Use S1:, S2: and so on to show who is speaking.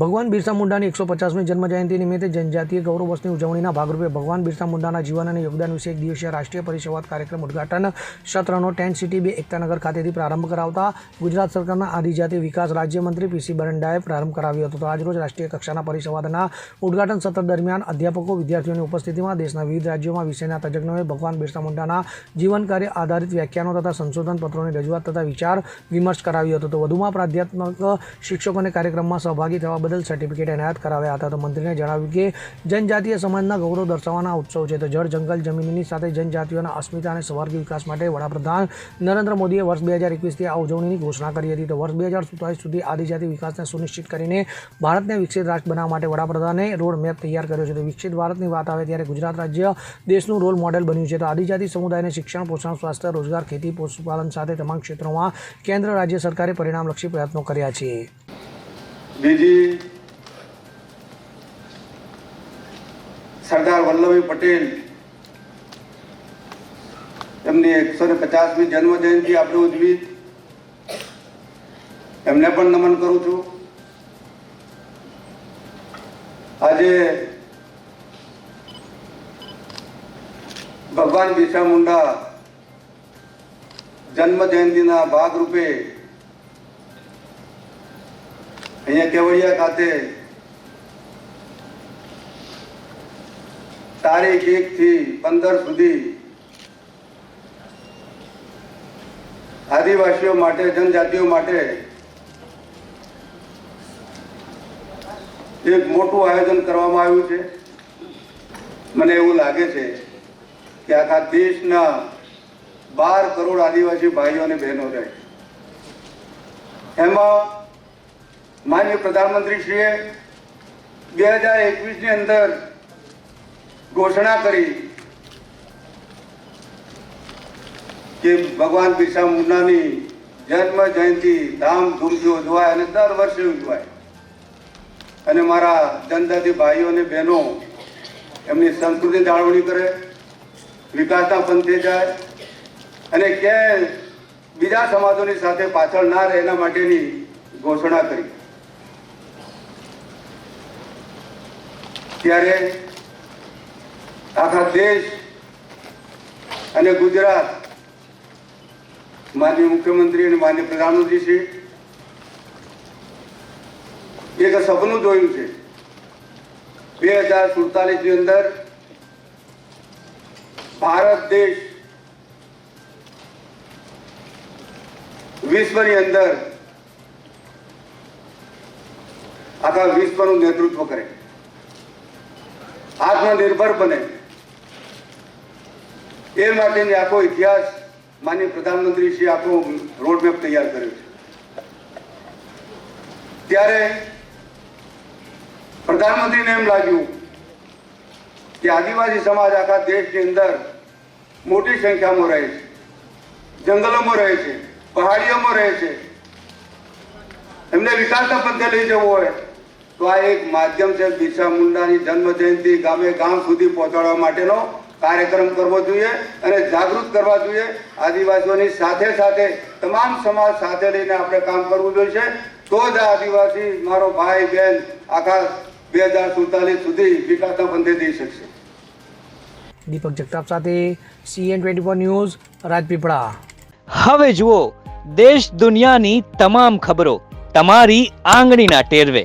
S1: ભગવાન બિરસા મુંડાની એકસો પચાસમી જન્મજયંતિ નિમિત્તે જનજાતીય ગૌરવ વર્ષની ઉજવણીના ભાગરૂપે ભગવાન બિરસા મુંડાના જીવન અને યોગદાન વિશે એક દિવસીય રાષ્ટ્રીય પરિસંવાદ કાર્યક્રમ ઉદઘાટન સત્રનો ટેન્ટ સિટી બે એકતાનગર ખાતેથી પ્રારંભ કરાવતા ગુજરાત સરકારના આદિજાતિ વિકાસ રાજ્યમંત્રી પીસી બરંડાએ પ્રારંભ કરાવ્યો હતો. આજરોજ રાષ્ટ્રીય કક્ષાના પરિસંવાદના ઉદઘાટન સત્ર દરમિયાન અધ્યાપકો, વિદ્યાર્થીઓની ઉપસ્થિતિમાં દેશના વિવિધ રાજ્યોમાં વિષયના તજજ્ઞોએ ભગવાન બિરસા મુંડાના જીવન કાર્ય આધારિત વ્યાખ્યાનો તથા સંશોધન પત્રોની રજૂઆત તથા વિચાર વિમર્શ કરાવ્યો હતો. વધુમાં પ્રાધ્યાત્મક શિક્ષકોને કાર્યક્રમમાં સહભાગી થવા બદલ સર્ટિફિકેટ એનાયત કરાવ્યા હતા. તો મંત્રીને જણાવ્યું કે, જનજાતીય સમાજના ગૌરવ દર્શાવવાના ઉત્સવ છે. તો જળ, જંગલ, જમીનની સાથે જનજાતિઓના અસ્મિતા અને સ્વર્ગીય વિકાસ માટે વડાપ્રધાન નરેન્દ્ર મોદીએ વર્ષ બે હજાર એકવીસથી આ ઉજવણીની ઘોષણા કરી હતી. તો વર્ષ બે હજાર સુડતાલીસ સુધી આદિજાતિ વિકાસને સુનિશ્ચિત કરીને ભારતને વિકસિત રાષ્ટ્ર બનાવવા માટે વડાપ્રધાને રોડ મેપ તૈયાર કર્યો છે. તો વિકસિત ભારતની વાત આવે ત્યારે ગુજરાત રાજ્ય દેશનું રોલ મોડેલ બન્યું છે. તો આદિજાતિ સમુદાયને શિક્ષણ, પોષણ, સ્વાસ્થ્ય, રોજગાર, ખેતી, પશુપાલન સાથે તમામ ક્ષેત્રોમાં કેન્દ્ર રાજ્ય સરકારે પરિણામલક્ષી પ્રયત્નો કર્યા છે.
S2: બીજી સરદાર વલ્લભભાઈ પટેલ, એમની એકસો ને પચાસમી જન્મ જયંતિ આપણે ઉજવી. એમને પણ નમન કરું છું. આજે ભગવાન બિરસા મુંડા જન્મ જયંતિના ભાગરૂપે અહીંયા કેવડિયા ખાતે તારીખ એક થી પંદર સુધી આદિવાસીઓ માટે, જનજાતિઓ માટે એક મોટું આયોજન કરવામાં આવ્યું છે. મને એવું લાગે છે કે આખા દેશના બાર કરોડ આદિવાસી ભાઈઓ અને બહેનો રહે. એમાં માનનીય પ્રધાનમંત્રીશ્રીએ બે હજાર એકવીસની અંદર ઘોષણા કરી કે ભગવાન બિરસા મુંડાની જન્મ જયંતિ ધામધૂમથી ઉજવાય અને દર વર્ષે ઉજવાય. અને મારા જનજાતિ ભાઈઓ અને બહેનો એમની સંસ્કૃતિ જાળવણી કરે, વિકાસના પંથે જાય અને ક્યાંય બીજા સમાજોની સાથે પાછળ ના રહે એના માટેની ઘોષણા કરી. ત્યારે આખા દેશ અને ગુજરાત માન્ય મુખ્યમંત્રી અને માન્ય પ્રધાનમંત્રી શ્રી એક સપનું જોયું છે. બે હજાર સુડતાલીસની અંદર ભારત દેશ વિશ્વની અંદર આખા વિશ્વનું નેતૃત્વ કરે. આત્મનિર્ભર બને. એ માટેની આખો ઇતિહાસ માનીય પ્રધાનમંત્રી શ્રી આખો રોડમેપ તૈયાર કર્યો છે. ત્યારે પ્રધાનમંત્રીને એમ લાગ્યું કે આદિવાસી સમાજ આખા દેશની અંદર મોટી સંખ્યામાં રહે છે. જંગલોમાં રહે છે, પહાડીઓમાં રહે છે. એમને વિકાસના પંથે લઈ જવો હોય તો આ એક માધ્યમ છે બિરસા મુંડાની જન્મ જયંતિ ગામે ગામ સુધી પહોંચાડવા માટેનો કાર્યક્રમ કરવો જોઈએ અને જાગૃત કરવા જોઈએ. આદિવાસીઓની સાથે સાથે તમામ સમાજ સાથે લઈને આપણે કામ કરવું જોઈએ. તો જ આદિવાસી મારો ભાઈ બહેન આખા બે હજાર સુડતાલીસ સુધી વિકાસના પંથે જઈ શકશે.
S1: દીપક જગતાપ સાથે CN twenty four news Rajpipla.
S3: હવે જુઓ દેશ દુનિયાની તમામ ખબરો તમારી આંગળીના ટેરવે.